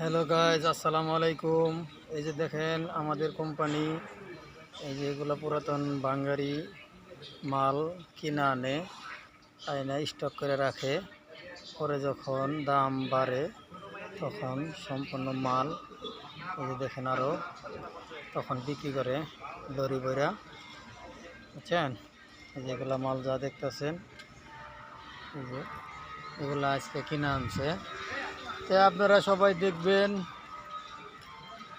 Hello guys আসসালামু আলাইকুম। এই যে দেখেন, আমাদের কোম্পানি, এই যে এগুলো পুরাতন বাঙ্গারি মাল কিনা আনে আয়না স্টক করে রাখে। পরে যখন দাম বাড়ে, তখন সম্পূর্ণ মাল, এই যে দেখেন আরও তখন বিক্রি করে দড়ি বইরা। বুঝছেন? এই যে এগুলা মাল যা দেখতেছেন, এই যে এগুলা আজকে কিনা আনছে। তো আপনারা সবাই দেখবেন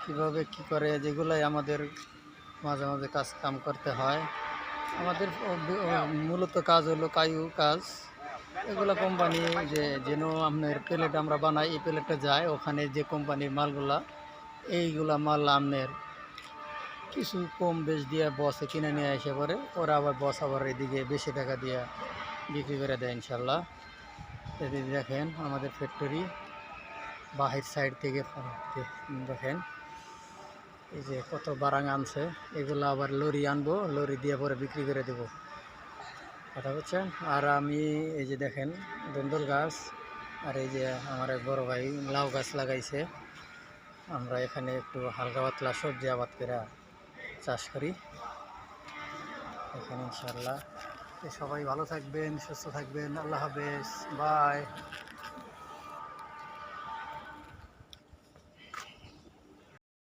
কীভাবে কি করে যেগুলাই আমাদের মাঝে মাঝে কাজ কাম করতে হয়। আমাদের মূলত কাজ হলো কায়ু কাজ। এগুলো কোম্পানি যে, যেন আপনার প্লেট আমরা বানাই, এই প্লেটটা যায়, ওখানে যে কোম্পানির মালগুলা, এইগুলা মাল আপনার কিছু কম বেশ দিয়ে বসে কিনে নিয়ে এসে পরে, ওরা আবার বস আবার এদিকে বেশি টাকা দিয়ে বিক্রি করে দেয় ইনশাল্লাহ। এদিকে দেখেন আমাদের ফ্যাক্টরি বাহির সাইড থেকে দেখেন। এই যে কত বারাং আনছে, এগুলো আবার লরি আনব, লরি দিয়ে পরে বিক্রি করে দেবো। কথা বলছেন আর আমি এই যে দেখেন, দন্দল গাছ, আর এই যে আমার এক বড় ভাই লাউ গাছ লাগাইছে। আমরা এখানে একটু হালকা পাতলা সবজি আবাদ করে চাষ করি। এখানে ইনশাল্লাহ সবাই ভালো থাকবেন, সুস্থ থাকবেন। আল্লাহ হাফেজ। বাই।